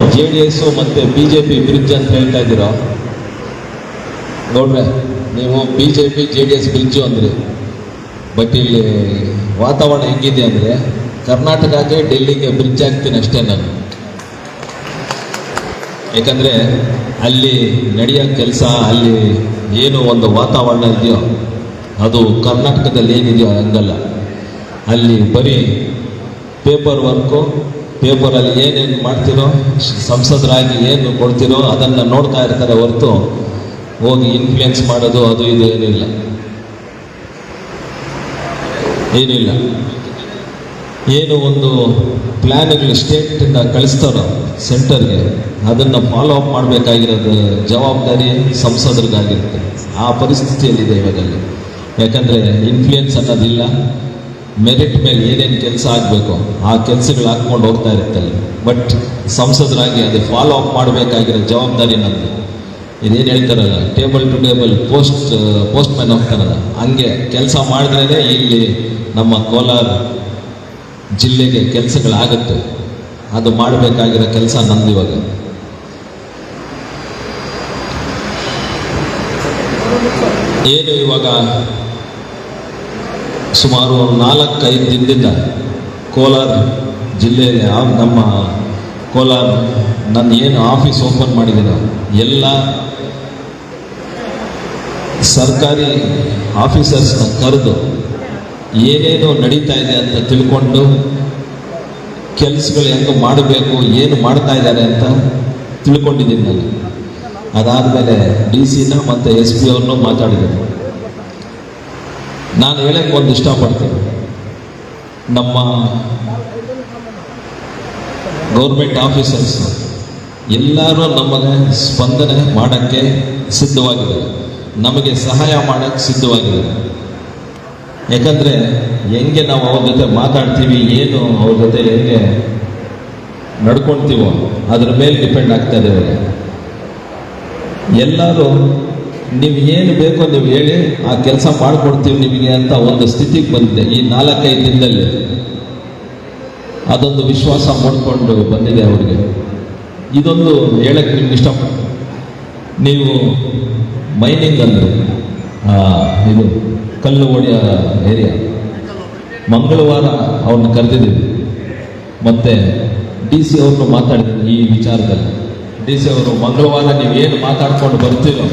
J D S ಮತ್ತು B J P bridge ಅಂತ ಹೇಳ್ತಾ ಇದ್ದೀರೋ? ನೋಡ್ರೆ, ನೀವು B J P, J D S bridge ಅಂದ್ರಿ ಬಟ್ ಇಲ್ಲಿ ವಾತಾವರಣ ಹೆಂಗಿದೆ ಅಂದರೆ, ಕರ್ನಾಟಕಕ್ಕೆ ಡೆಲ್ಲಿಗೆ ಬ್ರಿಡ್ಜ್ ಆಗ್ತೀನಿ ಅಷ್ಟೇ ನಾನು. ಯಾಕಂದರೆ ಅಲ್ಲಿ ನಡೆಯೋ ಕೆಲಸ, ಅಲ್ಲಿ ಏನು ಒಂದು ವಾತಾವರಣ ಇದೆಯೋ, ಅದು ಕರ್ನಾಟಕದಲ್ಲಿ ಏನಿದೆಯೋ ಹಂಗಲ್ಲ. ಅಲ್ಲಿ ಬರೀ ಪೇಪರ್ ವರ್ಕು ಪೇಪರಲ್ಲಿ ಏನೇನು ಮಾಡ್ತಿರೋ, ಸಂಸದರಾಗಿ ಏನು ಕೊಡ್ತಿರೋ ಅದನ್ನು ನೋಡ್ತಾ ಇರ್ತಾರೆ ಹೊರತು ಹೋಗಿ ಇನ್ಫ್ಲುಯೆನ್ಸ್ ಮಾಡೋದು ಅದು ಇದು ಏನಿಲ್ಲ. ಏನಿಲ್ಲ. ಏನು ಒಂದು ಪ್ಲ್ಯಾನ್ಗಳು ಸ್ಟೇಟಿಂದ ಕಳಿಸ್ತಾರೋ ಸೆಂಟರ್ಗೆ ಅದನ್ನು ಫಾಲೋ ಅಪ್ ಮಾಡಬೇಕಾಗಿರೋದು ಜವಾಬ್ದಾರಿ ಸಂಸದರಿಗಾಗಿರುತ್ತೆ. ಆ ಪರಿಸ್ಥಿತಿಯಲ್ಲಿದೆ ಇವಾಗಲ್ಲಿ. ಯಾಕಂದರೆ ಇನ್ಫ್ಲುಯೆನ್ಸ್ ಅನ್ನೋದಿಲ್ಲ. ಮೆರಿಟ್ ಮೇಲೆ ಏನೇನು ಕೆಲಸ ಆಗಬೇಕು ಆ ಕೆಲಸಗಳು ಹಾಕ್ಕೊಂಡು ಹೋಗ್ತಾ ಇರುತ್ತಲ್ಲಿ ಬಟ್ ಸಂಸದರಾಗಿ ಅದು ಫಾಲೋ ಅಪ್ ಮಾಡಬೇಕಾಗಿರೋ ಜವಾಬ್ದಾರಿ ನಂದು ಇದೇನು ಹೇಳ್ತಾರಲ್ಲ table to table post postman ಹೋಗ್ತಾರಲ್ಲ ಹಂಗೆ ಕೆಲಸ ಮಾಡಿದ್ರೇ ಇಲ್ಲಿ ನಮ್ಮ ಕೋಲಾರ ಜಿಲ್ಲೆಗೆ ಕೆಲಸಗಳಾಗುತ್ತೆ. ಅದು ಮಾಡಬೇಕಾಗಿರೋ ಕೆಲಸ ನಂದು ಇವಾಗ. ಏನು ಇವಾಗ ಸುಮಾರು ನಾಲ್ಕೈದು ದಿನದಿಂದ ಕೋಲಾರ ಆ- ನಮ್ಮ ಕೋಲಾರ ನನ್ನ ಏನು ಆಫೀಸ್ ಓಪನ್ ಮಾಡಿದ್ದೀನೋ ಎಲ್ಲ ಸರ್ಕಾರಿ ಆಫೀಸರ್ಸ್ನ ಕರೆದು ಏನೇನು ನಡೀತಾ ಇದೆ ಅಂತ ತಿಳ್ಕೊಂಡು ಕೆಲಸಗಳು ಹೆಂಗೆ ಮಾಡಬೇಕು, ಏನು ಮಾಡ್ತಾ ಇದ್ದಾರೆ ಅಂತ ತಿಳ್ಕೊಂಡಿದ್ದೀನಿ ನಾನು. ಅದಾದಮೇಲೆ ಡಿ ಸಿನ ಮತ್ತು ಎಸ್ ಪಿ ಅವ್ರನ್ನೂ ಮಾತಾಡಿದ್ದೀನಿ. ನಾನು ಹೇಳಕ್ಕೆ ಒಂದು ಇಷ್ಟಪಡ್ತೀನಿ. ನಮ್ಮ ಗೌರ್ಮೆಂಟ್ ಆಫೀಸರ್ಸ್ ಎಲ್ಲರೂ ನಮಗೆ ಸ್ಪಂದನೆ ಮಾಡೋಕ್ಕೆ ಸಿದ್ಧವಾಗಿದೆ ನಮಗೆ ಸಹಾಯ ಮಾಡೋಕ್ಕೆ ಸಿದ್ಧವಾಗಿದೆ ಯಾಕಂದರೆ ಹೆಂಗೆ ನಾವು ಅವ್ರ ಜೊತೆ ಮಾತಾಡ್ತೀವಿ, ಏನು ಅವ್ರ ಜೊತೆ ಹೆಂಗೆ ನಡ್ಕೊಳ್ತೀವೋ, ಅದ್ರ ಮೇಲೆ ಡಿಪೆಂಡ್ ಆಗ್ತಾ ಎಲ್ಲರೂ ನೀವು ಏನು ಬೇಕೋ ನೀವು ಹೇಳಿ, ಆ ಕೆಲಸ ಮಾಡಿಕೊಡ್ತೀವಿ ನಿಮಗೆ ಅಂತ ಒಂದು ಸ್ಥಿತಿಗೆ ಬಂದಿದೆ. ಈ ನಾಲ್ಕೈದು ದಿನದಲ್ಲಿ ಅದೊಂದು ವಿಶ್ವಾಸ ಮಾಡಿಕೊಂಡು ಬಂದಿದೆ ಅವರಿಗೆ. ಇದೊಂದು ಹೇಳಕ್ಕೆ ನಿಮ್ಗೆ ಇಷ್ಟಪಟ್ಟು ನೀವು ಮೈನಿಂಗ್ ಅಂದರೆ ಇದು ಕಲ್ಲು ಓಡಿಯ ಏರಿಯಾ. ಮಂಗಳವಾರ ಅವ್ರನ್ನ ಕರೆದಿದ್ದೀವಿ. ಮತ್ತು ಡಿ ಸಿ ಅವ್ರನ್ನು ಮಾತಾಡಿದ್ರು ಈ ವಿಚಾರದಲ್ಲಿ. ಡಿ ಸಿ ಅವರು, ಮಂಗಳವಾರ ನೀವು ಏನು ಮಾತಾಡ್ಕೊಂಡು ಬರ್ತೀರೋ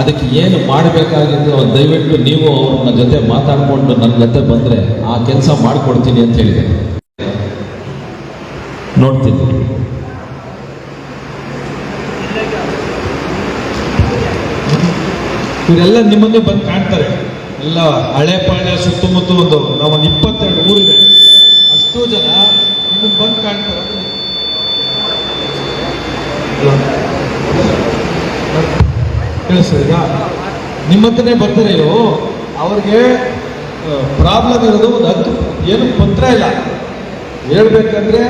ಅದಕ್ಕೆ ಏನು ಮಾಡಬೇಕಾಗಿದ್ದು ದಯವಿಟ್ಟು ನೀವು ಅವ್ರನ್ನ ಜೊತೆ ಮಾತಾಡಿಕೊಂಡು ನನ್ನ ಜೊತೆ ಬಂದರೆ ಆ ಕೆಲಸ ಮಾಡಿಕೊಡ್ತೀನಿ ಅಂತ ಹೇಳಿದೆ ನೋಡ್ತೀನಿ. ಇವರೆಲ್ಲ ನಿಮ್ಮನ್ನೇ ಬಂದು ಕಾಣ್ತಾರೆ. ಎಲ್ಲ ಹಳೆ ಪಾಳ್ಯ ಸುತ್ತಮುತ್ತ ಒಂದು ನಾವೊಂದು ಇಪ್ಪತ್ತೆರಡು ಊರಿದೆ. ಅಷ್ಟು ಜನ ನಿಮ್ಮನ್ನು ಬಂದು ಕಾಣ್ತಾರೆ. ಕೇಳಿಸ್ತೀರಾ ನಿಮ್ಮ ಹತ್ರನೇ ಬರ್ತಾರೆ ಇವರು ಅವ್ರಿಗೆ ಪ್ರಾಬ್ಲಮ್ ಇರೋದು ಒಂದು ಹತ್ತು, ಏನು ಪತ್ರ ಇಲ್ಲ. ಹೇಳ್ಬೇಕಂದ್ರೆ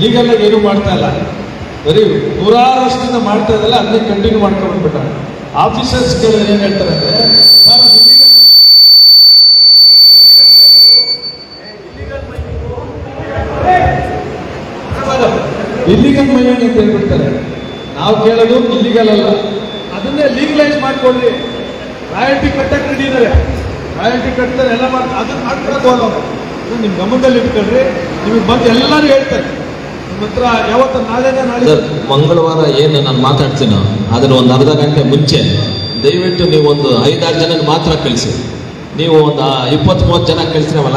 ಲೀಗಲ್ ಆಗಿ ಏನು ಮಾಡ್ತಾ ಇಲ್ಲ. ಬರೀ ನೂರಾರು ಮಾಡ್ತಾ ಇದ್ದಲ್ಲ ಅದನ್ನೇ ಕಂಟಿನ್ಯೂ ಮಾಡ್ಕೊಂಡು ಬಿಟ್ಟಾರೆ ಆಫೀಸರ್ಸ್ ಕೇಳಿದ್ರೆ ಏನ್ ಹೇಳ್ತಾರೆ ಅಂದ್ರೆ ಸರ್ ಇಲ್ಲಿಗಲ್ ಮೈನಿಂಗ್. ಅಂತ ಹೇಳ್ಬಿಡ್ತಾರೆ. ನಾವು ಕೇಳೋದು ಇಲ್ಲಿಗಲ್ ಅಲ್ಲ. ಅದನ್ನೇ ಲೀಗಲೈಸ್ ಮಾಡ್ಕೊಳ್ಳಿ. ರಾಯಲ್ಟಿ ಕಟ್ಟಕ್ಕೆ ರೆಡಿ ಇದ್ದಾರೆ. ರಾಯಲ್ಟಿ ಕಟ್ತಾರೆ ಎಲ್ಲ ಮಾಡ್ತಾರೆ ಅದನ್ನ ಮಾಡ್ಕೊಳಕ್ ಹೋಗೋದು ನಿಮ್ಮ ಗಮನದಲ್ಲಿ ಇಟ್ಕೊಳ್ರಿ. ನಿಮಗೆ ಬಂದು ಎಲ್ಲರೂ ಹೇಳ್ತಾರೆ ನಿಮ್ಮ ಹತ್ರ ಯಾವತ್ತ ನಾಳೆನೇ ನಾಳೆ ಮಂಗಳವಾರ ಏನು ನಾನು ಮಾತಾಡ್ತೀನೋ ಅದರ ಒಂದು ಅರ್ಧ ಗಂಟೆ ಮುಂಚೆ ದಯವಿಟ್ಟು ನೀವು ಒಂದು ಐದಾರು ಜನ ಮಾತ್ರ ಕಳಿಸಿ. ನೀವು ಒಂದು ಇಪ್ಪತ್ತ್ ಮೂವತ್ತು ಜನ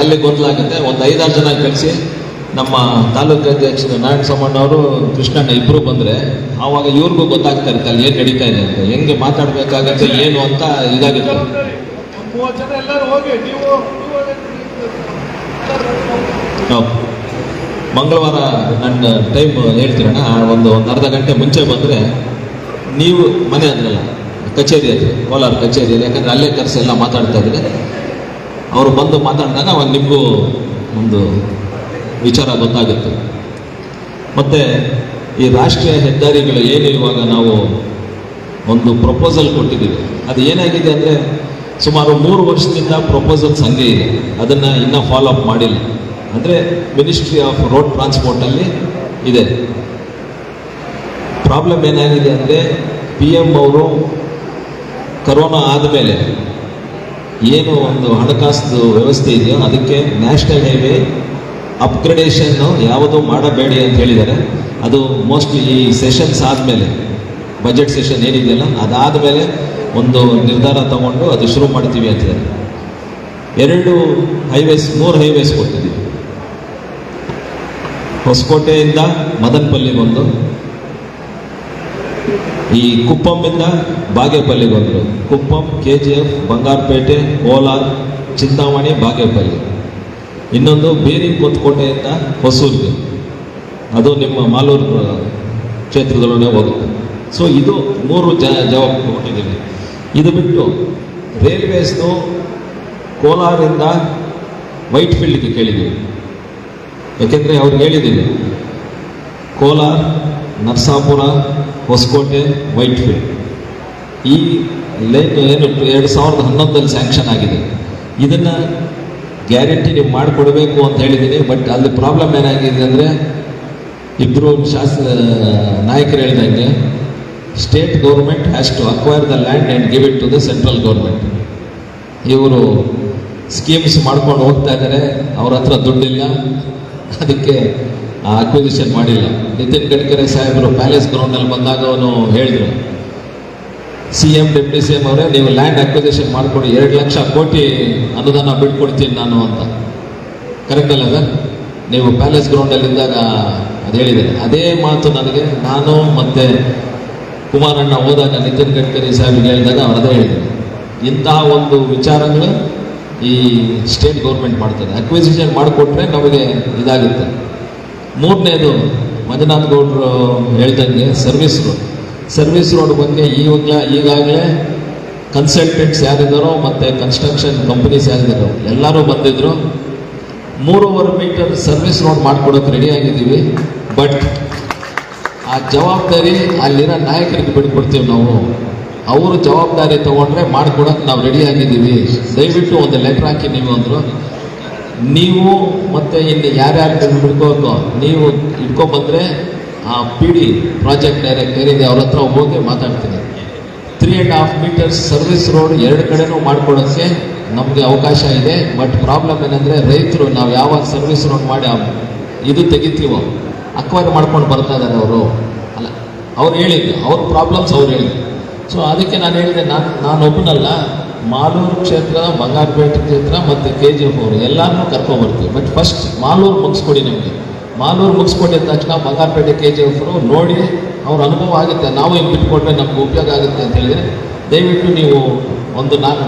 ಅಲ್ಲಿ ಗೊಂದಲ ಆಗುತ್ತೆ ಒಂದು ಐದಾರು ಜನ ಕಳಿಸಿ. ನಮ್ಮ ತಾಲೂಕು ಅಧ್ಯಕ್ಷರು ನಾರಾಯಣ ಸಮ್ಮಣ್ಣವರು ಕೃಷ್ಣಣ್ಣ ಇಬ್ಬರು ಬಂದರೆ ಆವಾಗ ಇವ್ರಿಗೂ ಗೊತ್ತಾಗ್ತಾ ಇರುತ್ತೆ ಅಲ್ಲಿ ಏನು ನಡೀತಾ ಇದೆ ಅಂತ. ಹೆಂಗೆ ಮಾತಾಡಬೇಕಾಗತ್ತೆ, ಏನು ಅಂತ ಇದಾಗುತ್ತೆ. ಮಂಗಳವಾರ ನನ್ನ ಟೈಮ್ ಹೇಳ್ತೀರಣ್ಣ. ಒಂದು ಒಂದು ಅರ್ಧ ಗಂಟೆ ಮುಂಚೆ ಬಂದರೆ ನೀವು ಮನೆ ಅಂದ್ರಲ್ಲ, ಕಚೇರಿ ಅದು ಕೋಲಾರ ಕಚೇರಿಯಲ್ಲಿ, ಯಾಕಂದರೆ ಅಲ್ಲೇ ಕರೆಸಿ ಎಲ್ಲ ಮಾತಾಡ್ತಾ ಇದ್ದೀನಿ ಅವರು ಬಂದು ಮಾತಾಡಿದಾಗ ಒಂದು ನಿಮಗೂ ಒಂದು ವಿಚಾರ ಗೊತ್ತಾಗುತ್ತೆ. ಮತ್ತು ಈ ರಾಷ್ಟ್ರೀಯ ಹೆದ್ದಾರಿಗಳು ಏನಿರುವಾಗ ನಾವು ಒಂದು ಪ್ರಪೋಸಲ್ ಕೊಟ್ಟಿದ್ದೀವಿ. ಅದು ಏನಾಗಿದೆ ಅಂದರೆ ಸುಮಾರು ಮೂರು ವರ್ಷದಿಂದ ಪ್ರಪೋಸಲ್ಸ್ ಹಂಗೆ ಇದೆ. ಅದನ್ನು ಇನ್ನೂ ಫಾಲೋ ಅಪ್ ಮಾಡಿಲ್ಲ. ಅಂದರೆ ಮಿನಿಸ್ಟ್ರಿ ಆಫ್ ರೋಡ್ ಟ್ರಾನ್ಸ್ಪೋರ್ಟಲ್ಲಿ ಇದೆ. ಪ್ರಾಬ್ಲಮ್ ಏನಾಗಿದೆ ಅಂದರೆ ಪಿ ಎಂ ಅವರು ಕರೋನಾ ಆದಮೇಲೆ ಏನು ಒಂದು ಹಣಕಾಸು ವ್ಯವಸ್ಥೆ ಇದೆಯೋ ಅದಕ್ಕೆ ನ್ಯಾಷನಲ್ ಹೈವೇ ಅಪ್ಗ್ರೇಡೇಷನ್ನು ಯಾವುದು ಮಾಡಬೇಡಿ ಅಂತ ಹೇಳಿದ್ದಾರೆ. ಅದು ಮೋಸ್ಟ್ಲಿ ಈ ಸೆಷನ್ಸ್ ಆದಮೇಲೆ ಬಜೆಟ್ ಸೆಷನ್ ಏನಿದೆಯಲ್ಲ, ಅದಾದಮೇಲೆ ಒಂದು ನಿರ್ಧಾರ ತಗೊಂಡು ಅದು ಶುರು ಮಾಡ್ತೀವಿ ಅಂತಿದ್ದಾರೆ ಎರಡು ಹೈವೇಸ್ ಮೂರು ಹೈವೇಸ್ ಕೊಟ್ಟಿದ್ದೀವಿ. ಹೊಸಕೋಟೆಯಿಂದ ಮದನ್ಪಲ್ಲಿಗೊಂದು ಈ ಕುಪ್ಪಂಯಿಂದ ಬಾಗೇಪಲ್ಲಿಗೊಂದು Kuppam K G F Bangarapet, Kolar, Chintamani, Bagepalli. ಇನ್ನೊಂದು ಬೇರಿ ಕೊತ್ಕೋಟೆಯಿಂದ ಹೊಸೂರಿಗೆ. ಅದು ನಿಮ್ಮ ಮಾಲೂರು ಕ್ಷೇತ್ರದೊಳಗೆ ಹೋಗುತ್ತೆ. ಸೊ ಇದು ಮೂರು ಜ, ಜವಾಬ್ದಾರಿ ಕೊಟ್ಟಿದ್ದೀವಿ. ಇದು ಬಿಟ್ಟು ರೈಲ್ವೇಸ್ನು ಕೋಲಾರಿಂದ ವೈಟ್ ಫೀಲ್ಡ್ಗೆ ಕೇಳಿದ್ದೀವಿ. ಯಾಕೆಂದರೆ ಅವ್ರಿಗೆ ಹೇಳಿದ್ದೀವಿ ಕೋಲಾರ, ನರಸಾಪುರ, ಹೊಸಕೋಟೆ, ವೈಟ್ ಫೀಲ್ಡ್ ಈ ಲೈನ್ ಏನು ಎರಡು ಸಾವಿರದ ಹನ್ನೊಂದರಲ್ಲಿ ಸ್ಯಾಂಕ್ಷನ್ ಆಗಿದೆ. ಇದನ್ನು ಗ್ಯಾರಂಟಿ ನೀವು ಮಾಡಿಕೊಡ್ಬೇಕು ಅಂತ ಹೇಳಿದ್ದೀನಿ ಬಟ್ ಅಲ್ಲಿ ಪ್ರಾಬ್ಲಮ್ ಏನಾಗಿದೆ ಅಂದರೆ ಇಬ್ಬರು ಶಾಸ, ನಾಯಕರು ಹೇಳಿದಂಗೆ state government has to acquire the land and give it to the central government ಇವರು ಸ್ಕೀಮ್ಸ್ ಮಾಡ್ಕೊಂಡು ಹೋಗ್ತಾ ಇದ್ದಾರೆ, ಅವ್ರ ಹತ್ರ ದುಡ್ಡಿಲ್ಲ, ಅದಕ್ಕೆ ಆ ಅಕ್ವಿಸಿಷನ್ ಮಾಡಿಲ್ಲ. ನಿತಿನ್ ಗಡ್ಕರಿ ಸಾಹೇಬರು ಪ್ಯಾಲೇಸ್ ಗ್ರೌಂಡಲ್ಲಿ ಬಂದಾಗ ಅವನು ಹೇಳಿದ್ರು C M deputy C M ಅವರೇ, ನೀವು ಲ್ಯಾಂಡ್ ಅಕ್ವಿಸೇಷನ್ ಮಾಡಿಕೊಡಿ. ಎರಡು ಲಕ್ಷ ಕೋಟಿ ಅನುದಾನ ಬಿಟ್ಕೊಡ್ತೀನಿ ನಾನು ಅಂತ. ಕರೆಕ್ಟ್ ಅಲ್ಲ ಸರ್? ನೀವು ಪ್ಯಾಲೇಸ್ ಗ್ರೌಂಡಲ್ಲಿದ್ದಾಗ ಅದು ಹೇಳಿದ್ದಾರೆ ಅದೇ ಮಾತು ನನಗೆ, ನಾನು ಮತ್ತೆ ಕುಮಾರಣ್ಣ ಹೋದಾಗ ನಿತಿನ್ ಗಡ್ಕರಿ ಸಾಹೇಬ್ಗೆ ಹೇಳಿದಾಗ ಅವ್ರು ಅದೇ ಹೇಳಿದರು. ಇಂತಹ ಒಂದು ವಿಚಾರಗಳು ಈ ಸ್ಟೇಟ್ ಗೌರ್ಮೆಂಟ್ ಮಾಡ್ತದೆ. ಅಕ್ವಿಸಿಷನ್ ಮಾಡಿಕೊಟ್ರೆ ನಮಗೆ ಇದಾಗುತ್ತೆ. ಮೂರನೇದು ಮಂಜುನಾಥ್ ಗೌಡ್ರು ಹೇಳ್ದಂಗೆ ಸರ್ವಿಸ್ ರೋಡ್ ಸರ್ವಿಸ್ ರೋಡ್ ಬಗ್ಗೆ ಈವಾಗಲೇ ಈಗಾಗಲೇ ಕನ್ಸಲ್ಟೆಂಟ್ಸ್ ಯಾರಿದ್ದಾರೋ ಮತ್ತು ಕನ್ಸ್ಟ್ರಕ್ಷನ್ ಕಂಪ್ನೀಸ್ ಯಾರಿದ್ದಾರೋ ಎಲ್ಲರೂ ಬಂದಿದ್ದರು ಮೂರುವರೆ ಮೀಟರ್ ಸರ್ವಿಸ್ ರೋಡ್ ಮಾಡಿಕೊಡೋಕೆ ರೆಡಿ ಆಗಿದ್ದೀವಿ. ಬಟ್ ಆ ಜವಾಬ್ದಾರಿ ಅಲ್ಲಿರೋ ನಾಯಕರಿಗೆ ಬಿಟ್ಕೊಡ್ತೀವಿ ನಾವು. ಅವರು ಜವಾಬ್ದಾರಿ ತೊಗೊಂಡ್ರೆ ಮಾಡ್ಕೊಡಕ್ಕೆ ನಾವು ರೆಡಿ ಆಗಿದ್ದೀವಿ. ದಯವಿಟ್ಟು ಒಂದು ಲೆಟ್ರ್ ಹಾಕಿ ನೀವು ಅಂದರು. ನೀವು ಮತ್ತು ಇಲ್ಲಿ ಯಾರ್ಯಾರು ಬಿಡ್ಕೋಬೇಕು ನೀವು ಇಟ್ಕೊಂಡ್ಬಂದ್ರೆ ಆ ಪಿ ಡಿ ಪ್ರಾಜೆಕ್ಟ್ ಡೈರೆಕ್ಟರ್ ಏನಿದೆ ಅವ್ರ ಹತ್ರ ಹೋಗಿ ಮಾತಾಡ್ತೀನಿ. Three and half metres service road ಎರಡು ಕಡೆನೂ ಮಾಡ್ಕೊಳ್ಳೋಕ್ಕೆ ನಮಗೆ ಅವಕಾಶ ಇದೆ. ಬಟ್ ಪ್ರಾಬ್ಲಮ್ ಏನಂದರೆ ರೈತರು ನಾವು ಯಾವಾಗ ಸರ್ವಿಸ್ ರೋಡ್ ಮಾಡಿ ಇದು ತೆಗಿತೀವೋ ಅಕ್ವೈರ್ ಮಾಡ್ಕೊಂಡು ಬರ್ತಾ ಇದ್ದಾರೆ ಅವರು. ಅಲ್ಲ, ಅವ್ರು ಹೇಳಿದ್ದು, ಅವ್ರ ಪ್ರಾಬ್ಲಮ್ಸ್ ಅವ್ರು ಹೇಳಿದ್ರು ಸೊ ಅದಕ್ಕೆ ನಾನು ಹೇಳಿದೆ, ನಾನು ನಾನು ಒಬ್ಬನಲ್ಲ, ಮಾಲೂರು ಕ್ಷೇತ್ರ, ಬಂಗಾರಪೇಟೆ ಕ್ಷೇತ್ರ ಮತ್ತು ಕೆ ಜಿ ಎಫ್ ಅವರು ಎಲ್ಲರನ್ನೂ ಕರ್ಕೊಂಬರ್ತೀವಿ. ಬಟ್ ಫಸ್ಟ್ ಮಾಲೂರು ಮುಗಿಸ್ಕೊಡಿ ನಮಗೆ. ಮಾಲೂರು ಮುಗಿಸ್ಕೊಂಡಿದ ತಕ್ಷಣ ಬಂಗಾರಪೇಟೆ ಕೆ ಜಿ ಎಫ್ರು ನೋಡಿ ಅವ್ರ ಅನುಭವ ಆಗುತ್ತೆ. ನಾವು ಹಿಂಗೆ ಬಿಟ್ಕೊಟ್ರೆ ನಮ್ಗೆ ಉಪಯೋಗ ಆಗುತ್ತೆ ಅಂತ ಹೇಳಿದ್ರೆ ದಯವಿಟ್ಟು ನೀವು ಒಂದು ನಾನು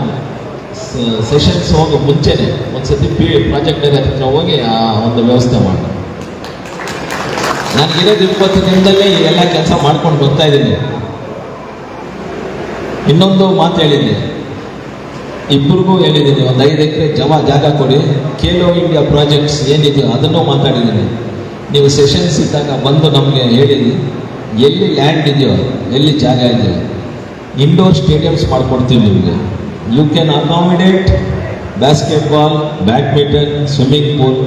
ಸೆಷನ್ಸ್ ಹೋಗೋ ಮುಂಚೆನೆ ಒಂದು ಸತಿ ಪಿ ಪ್ರಾಜೆಕ್ಟ್ ಹತ್ರ ಹೋಗಿ ಆ ಒಂದು ವ್ಯವಸ್ಥೆ ಮಾಡಿ ನಾನು ಇರೋದು ಇಪ್ಪತ್ತು ದಿನದಲ್ಲೇ ಎಲ್ಲ ಕೆಲಸ ಮಾಡ್ಕೊಂಡು ಬರ್ತಾ ಇದ್ದೀನಿ. ಇನ್ನೊಂದು ಮಾತು ಹೇಳಿದ್ದೆ. ಇಬ್ಬರಿಗೂ ಹೇಳಿದ್ದೀನಿ, ಒಂದು ಐದು ಎಕರೆ ಜಮಾ ಜಾಗ ಕೊಡಿ. ಖೇಲೋ ಇಂಡಿಯಾ ಪ್ರಾಜೆಕ್ಟ್ಸ್ ಏನಿದೆಯೋ ಅದನ್ನು ಮಾತಾಡಿದ್ದೀನಿ. ನೀವು ಸೆಷನ್ಸ್ ಇದ್ದಾಗ ಬಂದು ನಮಗೆ ಹೇಳಿ ಎಲ್ಲಿ ಲ್ಯಾಂಡ್ ಇದೆಯೋ, ಎಲ್ಲಿ ಜಾಗ ಇದೆಯೋ ಇಂಡೋರ್ ಸ್ಟೇಡಿಯಮ್ಸ್ ಮಾಡಿಕೊಡ್ತೀವಿ ನಿಮಗೆ. You can accommodate basketball badminton swimming pool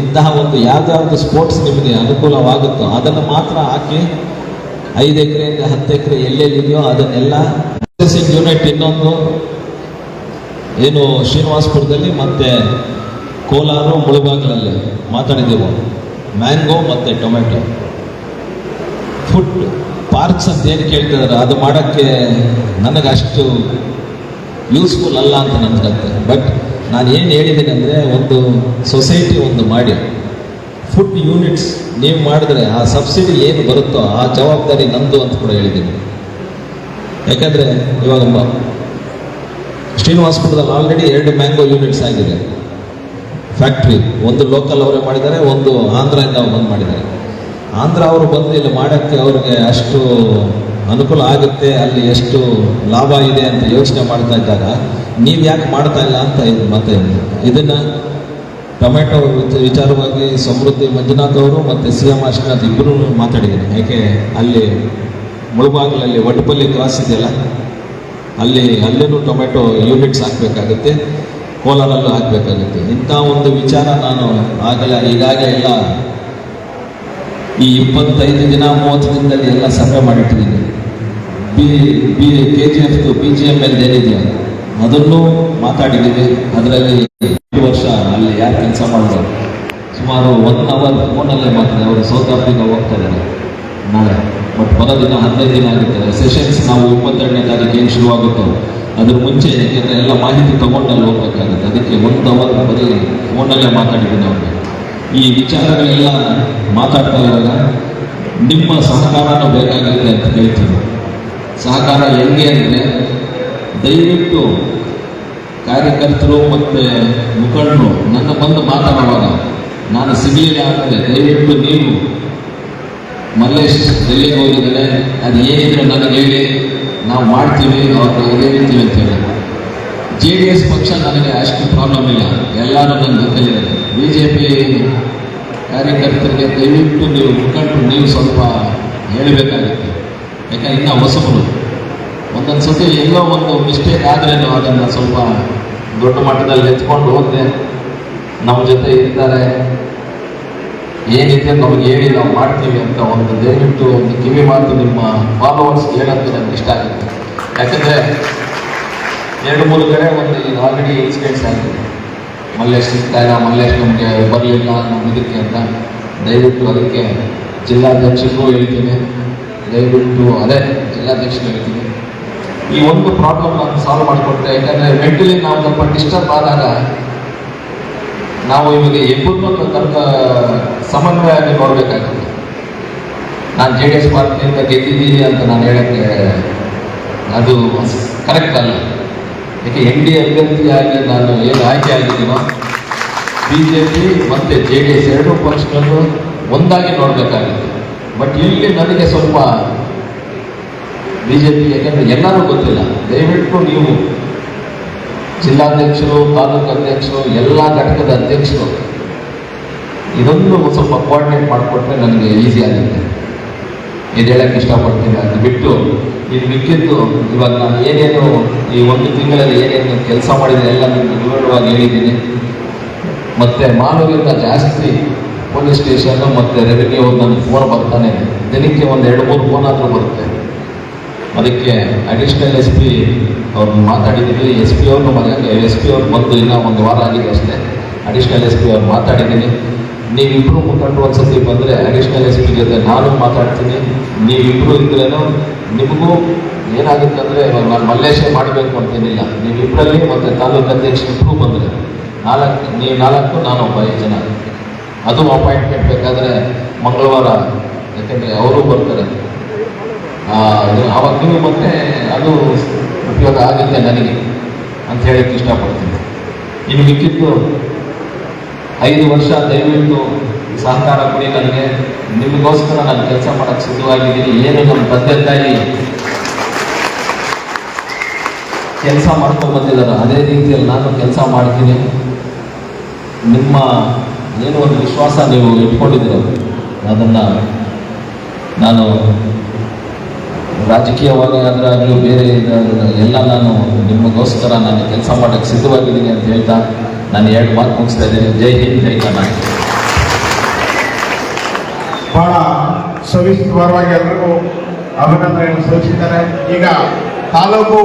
ಇಂತಹ ಒಂದು ಯಾವುದಾದ್ರು ಸ್ಪೋರ್ಟ್ಸ್ ನಿಮಗೆ ಅನುಕೂಲವಾಗುತ್ತೋ ಅದನ್ನು ಮಾತ್ರ ಹಾಕಿ ಐದು ಎಕರೆಯಿಂದ ಹತ್ತು ಎಕರೆ ಎಲ್ಲೆಲ್ಲಿದೆಯೋ ಅದನ್ನೆಲ್ಲ ಯೂನಿಟ್ ಇನ್ನೊಂದು ಏನು ಶ್ರೀನಿವಾಸಪುರದಲ್ಲಿ ಮತ್ತು ಕೋಲಾರ ಮುಳುಬಾಗಿಲಲ್ಲಿ ಮಾತಾಡಿದ್ದೆವು. ಮ್ಯಾಂಗೋ ಮತ್ತು ಟೊಮೆಟೊ ಫುಡ್, ಪಾರ್ಕ್ಸ್ ಅಂತ ಏನು ಕೇಳ್ತಿದ್ದಾರೆ ಅದು ಮಾಡೋಕ್ಕೆ ನನಗೆ ಅಷ್ಟು ಯೂಸ್ಫುಲ್ ಅಲ್ಲ ಅಂತ ನನಗತ್ತೆ ಬಟ್ ನಾನು ಏನು ಹೇಳಿದ್ದೀನಿ ಅಂದರೆ ಒಂದು ಸೊಸೈಟಿ ಒಂದು ಮಾಡಿ. ಫುಡ್ ಯೂನಿಟ್ಸ್ ನೀವು ಮಾಡಿದ್ರೆ ಆ ಸಬ್ಸಿಡಿ ಏನು ಬರುತ್ತೋ ಆ ಜವಾಬ್ದಾರಿ ನಂದು ಅಂತ ಕೂಡ ಹೇಳಿದ್ದೀನಿ. ಯಾಕಂದರೆ ಇವಾಗ ಶ್ರೀನಿವಾಸಪುರದಲ್ಲಿ ಆಲ್ರೆಡಿ ಎರಡು ಮ್ಯಾಂಗೋ ಯೂನಿಟ್ಸ್ ಆಗಿದೆ. ಫ್ಯಾಕ್ಟ್ರಿ ಒಂದು ಲೋಕಲ್ ಅವರೇ ಮಾಡಿದ್ದಾರೆ, ಒಂದು ಆಂಧ್ರದಿಂದ ಬಂದು ಮಾಡಿದ್ದಾರೆ. ಆಂಧ್ರ ಅವರು ಬಂದು ಇಲ್ಲಿ ಮಾಡೋಕ್ಕೆ ಅವ್ರಿಗೆ ಅಷ್ಟು ಅನುಕೂಲ ಆಗುತ್ತೆ, ಅಲ್ಲಿ ಎಷ್ಟು ಲಾಭ ಇದೆ ಅಂತ ಯೋಚನೆ ಮಾಡ್ತಾ ಇದ್ದಾಗ, ನೀವು ಯಾಕೆ ಮಾಡ್ತಾ ಇಲ್ಲ ಅಂತ ಇದು ಮತ್ತೆ ಇದನ್ನು ಟೊಮೆಟೊ ವಿಚ- ವಿಚಾರವಾಗಿ ಸಮೃದ್ಧಿ ಮಂಜುನಾಥ್ ಅವರು ಮತ್ತು ಸಿ ಎಂ ಅಶ್ವನಾಥ್ ಇಬ್ಬರು ಮಾತಾಡಿದ್ದೀನಿ ಯಾಕೆ ಅಲ್ಲಿ ಮುಳುಬಾಗಿಲಲ್ಲಿ ಒಡ್ಪಲ್ಲಿ ಕ್ರಾಸ್ ಇದೆಯಲ್ಲ, ಅಲ್ಲಿ ಅಲ್ಲೇನೂ ಟೊಮೆಟೊ ಯೂನಿಟ್ಸ್ ಹಾಕಬೇಕಾಗುತ್ತೆ. ಕೋಲಾರಲ್ಲೂ ಹಾಕಬೇಕಾಗುತ್ತೆ. ಇಂಥ ಒಂದು ವಿಚಾರ ನಾನು ಆಗಲೇ ಈಗಾಗಲೇ ಎಲ್ಲ ಈ ಇಪ್ಪತ್ತೈದು ದಿನ ಮೂವತ್ತು ದಿನದಲ್ಲಿ ಎಲ್ಲ ಸಭೆ ಮಾಡಿಟ್ಟಿದ್ದೀನಿ. B B K G F B G M L ಏನಿದೆ ಅದನ್ನು ಮಾತಾಡಿದ್ದೀವಿ ಅದರಲ್ಲಿ ಈ ವರ್ಷ ಅಲ್ಲಿ ಯಾರು ಕೆಲಸ ಮಾಡಿದ್ರು? ಸುಮಾರು ಒನ್ ಅವರ್ ಫೋನಲ್ಲೇ ಮಾತಾಡಿ ಅವರು ಸೌತ್ ಆಫ್ರಿಕಾ ಹೋಗ್ತಾ ಇದ್ದಾರೆ. ನಾಳೆ. ಬಟ್ ಬರೋದಿನ ಹದಿನೈದು ದಿನ ಆಗುತ್ತೆ. ಸೆಷನ್ಸ್ ನಾವು ಇಪ್ಪತ್ತೆರಡನೇ ತಾರೀಕು ಏನು ಶುರುವಾಗುತ್ತೋ. ಅದ್ರ ಮುಂಚೆ ಎಲ್ಲ ಮಾಹಿತಿ ತಗೊಂಡಲ್ಲಿ ಹೋಗ್ಬೇಕಾಗುತ್ತೆ. ಅದಕ್ಕೆ ಒಂದು ಅವರ್ ಬರೀ ಫೋನಲ್ಲೇ ಮಾತಾಡಿದ್ದೀನಿ ಅವ್ರಿಗೆ ಈ ವಿಚಾರಗಳೆಲ್ಲ ಮಾತಾಡ್ತಾ ಇರುವಾಗ ನಿಮ್ಮ ಸಹಕಾರನೂ ಬೇಕಾಗುತ್ತೆ ಅಂತ ಹೇಳ್ತೀನಿ ಸಹಕಾರ ಹೆಂಗೆ ಅಂದರೆ, ದಯವಿಟ್ಟು ಕಾರ್ಯಕರ್ತರು ಮತ್ತು ಮುಖಂಡರು, ನನ್ನ ಬಂದು ಮಾತಾಡುವಾಗ ನಾನು ಸಿಗಲಿಲ್ಲ ಅಂದರೆ ದಯವಿಟ್ಟು ನೀವು ಮಲ್ಲೇಶ್ ಎಲ್ಲಿಗೆ ಹೋಗಿದ್ದಾರೆ, ಅದು ಏನಿದ್ರೆ ನನಗೆ ಹೇಳಿ. ನಾವು ಮಾಡ್ತೀವಿ ಅವ್ರನ್ನ ಹಿರಿತೀವಿ ಅಂತ ಹೇಳಿ. ಜೆ ಡಿ ಎಸ್ ಪಕ್ಷ ನನಗೆ ಅಷ್ಟು ಪ್ರಾಬ್ಲಮ್ ಇಲ್ಲ. ಎಲ್ಲರೂ ನನ್ನ ಜೊತೆಲಿದ್ದಾರೆ. ಬಿ ಜೆ ಪಿ ಕಾರ್ಯಕರ್ತರಿಗೆ ದಯವಿಟ್ಟು ನೀವು ಮುಖಂಡರು, ನೀವು ಸ್ವಲ್ಪ ಹೇಳಬೇಕಾಗುತ್ತೆ. ಯಾಕಂದ್ರೆ ಇನ್ನು ಹೊಸಬರು. ಒಂದೊಂದು ಸತಿ ಎಲ್ಲೋ ಒಂದು ಮಿಸ್ಟೇಕ್ ಆದ್ರೇನು ಅದನ್ನು ಸ್ವಲ್ಪ ದೊಡ್ಡ ಮಟ್ಟದಲ್ಲಿ ಎತ್ಕೊಂಡು ಹೋದರೆ ನಮ್ಮ ಜೊತೆ ಇರ್ತಾರೆ. ಏನಿದೆ ನಮಗೆ ಹೇಳಿ ನಾವು ಮಾಡ್ತೀವಿ ಅಂತ ಒಂದು ದಯವಿಟ್ಟು ಒಂದು ಕಿವಿ ಮಾತು ನಿಮ್ಮ ಫಾಲೋವರ್ಸ್ ಹೇಳೋದು ನನಗೆ ಇಷ್ಟ ಆಗುತ್ತೆ. ಯಾಕಂದ್ರೆ ಎರಡು ಮೂರು ಕಡೆ ಒಂದು ಈಗ ಆಲ್ರೆಡಿ ಇನ್ಸಿಡೆಂಟ್ಸ್ ಆಗಿದೆ. ಮಲ್ಲೇಶ್ ಸಿಗ್ತಾಯಿಲ್ಲ ಮಲ್ಲೇಶ್ ನಮಗೆ ಬರಲಿಲ್ಲ ನಮ್ಮ ಇದಕ್ಕೆ ಅಂತ ದಯವಿಟ್ಟು ಅದಕ್ಕೆ ಜಿಲ್ಲಾಧ್ಯಕ್ಷರಿಗೂ ಹೇಳ್ತೀನಿ. ದಯವಿಟ್ಟು ಅದೇ ಜಿಲ್ಲಾಧ್ಯಕ್ಷರು ಹೇಳ್ತೀನಿ. ಈ ಒಂದು ಪ್ರಾಬ್ಲಮ್ ನಾನು ಸಾಲ್ವ್ ಮಾಡಿಕೊಡ್ತೇನೆ ಯಾಕಂದರೆ ಮೆಂಟಲಿ ನಾವು ಸ್ವಲ್ಪ ಡಿಸ್ಟರ್ಬ್ ಆದಾಗ ನಾವು ಇವಾಗ ಇಬ್ಬರನ್ನೂ ಸಮನ್ವಯ ಆಗಿ ನೋಡಬೇಕಾಗುತ್ತೆ ನಾನು ಜೆ ಡಿ ಎಸ್ ಪಾರ್ಟಿಯಿಂದ ಗೆದ್ದಿದ್ದೀನಿ ಅಂತ ನಾನು ಹೇಳಕ್ಕೆ ಅದು ಕರೆಕ್ಟ್ ಅಲ್ಲ. ಯಾಕೆ ಎನ್ ಡಿ ಅಭ್ಯರ್ಥಿಯಾಗಿ ನಾನು ಏನು ಆಯ್ಕೆ ಆಗಿದ್ದೀನೋ, ಬಿ ಜೆ ಪಿ ಮತ್ತು ಜೆ ಡಿ ಎಸ್ ಎರಡೂ ಪಕ್ಷಗಳನ್ನು ಒಂದಾಗಿ ನೋಡಬೇಕಾಗುತ್ತೆ. ಬಟ್ ಇಲ್ಲಿ ನನಗೆ ಸ್ವಲ್ಪ ಬಿ ಜೆ ಪಿ ಯಾಕಂದರೆ ಎಲ್ಲರೂ ಗೊತ್ತಿಲ್ಲ. ದಯವಿಟ್ಟು ನೀವು ಜಿಲ್ಲಾಧ್ಯಕ್ಷರು, ತಾಲೂಕು ಅಧ್ಯಕ್ಷರು, ಎಲ್ಲ ಘಟಕದ ಅಧ್ಯಕ್ಷರು, ಇದೊಂದು ಸ್ವಲ್ಪ ಕೋಆರ್ಡಿನೇಟ್ ಮಾಡಿಕೊಟ್ರೆ ನನಗೆ ಈಸಿ ಆಗುತ್ತೆ. ಇದು ಹೇಳಕ್ಕೆ ಇಷ್ಟಪಡ್ತೀನಿ. ಅದು ಬಿಟ್ಟು ಇದು ಮಿಕ್ಕಿದ್ದು ಇವಾಗ ನಾನು ಏನೇನು ಈ ಒಂದು ತಿಂಗಳಲ್ಲಿ ಏನೇನು ಕೆಲಸ ಮಾಡಿದರೆ ಎಲ್ಲ ನಿಮಗೆ ವಿವರವಾಗಿ ಹೇಳಿದ್ದೀನಿ. ಮತ್ತು ಮಾನವರಿಂದ ಜಾಸ್ತಿ ಪೊಲೀಸ್ ಸ್ಟೇಷನ್ನು ಮತ್ತು ರೆವಿನ್ಯೂ ನನ್ನ ಫೋನ್ ಬರ್ತಾನೆ. ದಿನಕ್ಕೆ ಒಂದು ಎರಡು, ಮೂರು ಫೋನ್ ಆದರೂ ಬರುತ್ತೆ. ಅದಕ್ಕೆ ಅಡಿಷ್ನಲ್ ಎಸ್ ಪಿ ಅವ್ರು ಮಾತಾಡಿದ್ದೀನಿ ಎಸ್ ಪಿ ಅವ್ರನ್ನ ಮನೆಗೆ ಎಸ್ ಪಿ ಅವ್ರು ಬಂದು ಇನ್ನೂ ಒಂದು ವಾರ ಆಗಿದೆ ಅಷ್ಟೇ. ಅಡಿಷ್ನಲ್ ಎಸ್ ಪಿ ಅವ್ರು ಮಾತಾಡಿದ್ದೀನಿ. ನೀವಿಬ್ಬರು ಮುಖಂಡರು ಒಂದ್ಸತಿ ಬಂದರೆ ಅಡಿಷ್ನಲ್ ಎಸ್ ಪಿ ಜೊತೆ ನಾನು ಮಾತಾಡ್ತೀನಿ. ನೀವಿಬ್ಬರು ಇದ್ರೇನು ನಿಮಗೂ ಏನಾಗುತ್ತೆ ಅಂದರೆ ಇವಾಗ ನಾನು ಮಲ್ಲೇಶೇ ಮಾಡಬೇಕು ಅಂತೇನಿಲ್ಲ. ನೀವಿಬ್ಬರಲ್ಲಿ ಮತ್ತು ತಾಲೂಕು ಅಧ್ಯಕ್ಷರಿಬ್ಬರು ಬಂದರೆ ನಾಲ್ಕು, ನೀವು ನಾಲ್ಕು, ನಾನು ಒಬ್ಬ ಐದು ಜನ. ಅದು ಅಪಾಯಿಂಟ್ಮೆಂಟ್ ಬೇಕಾದರೆ ಮಂಗಳವಾರ, ಯಾಕೆಂದರೆ ಅವರು ಬರ್ತಾರೆ. ಆವಾಗ ನೀವು ಮತ್ತೆ ಅದು ಉಪಯೋಗ ಆಗುತ್ತೆ ನನಗೆ ಅಂತ ಹೇಳಕ್ಕೆ ಇಷ್ಟಪಡ್ತೀನಿ. ಇನ್ನು ಮಿಕ್ಕಿದ್ದು ಐದು ವರ್ಷ ದಯವಿಟ್ಟು ಸಹಕಾರ ಕೊಡಿ ನನಗೆ. ನಿಮಗೋಸ್ಕರ ನಾನು ಕೆಲಸ ಮಾಡೋಕ್ಕೆ ಸಿದ್ಧವಾಗಿದ್ದೀನಿ. ಏನು ನಮ್ಮ ತಂದೆ ತಾಯಿ ಕೆಲಸ ಮಾಡ್ಕೊಂಡು ಬಂದಿದ್ದಾರೆ. ಅದೇ ರೀತಿಯಲ್ಲಿ ನಾನು ಕೆಲಸ ಮಾಡ್ತೀನಿ. ನಿಮ್ಮ ಏನೋ ಒಂದು ವಿಶ್ವಾಸ ನೀವು ಇಟ್ಕೊಂಡಿದ್ದೀರ. ಅದನ್ನು ನಾನು ರಾಜಕೀಯವಾಗಿ ಆದರೆ ಆಗಲಿ ಬೇರೆ ಎಲ್ಲ ನಾನು ನಿಮಗೋಸ್ಕರ ನಾನು ಕೆಲಸ ಮಾಡೋಕ್ಕೆ ಸಿದ್ಧವಾಗಿದ್ದೀನಿ ಅಂತ ಹೇಳ್ತಾ ನಾನು ಎರಡು ಮಾತು ಮುಗಿಸ್ತಾ ಇದ್ದೀನಿ. ಜೈ ಹಿಂದ್, ಜೈ ಕರ್ನಾಟಕ. ಬಹಳ ಸವಿಸ್ತಾರವಾಗಿ ಎಲ್ರಿಗೂ ಅಭಿನಂದನೆಯನ್ನು ಸಲ್ಲಿಸಿದ್ದಾರೆ. ಈಗ ತಾಲೂಕು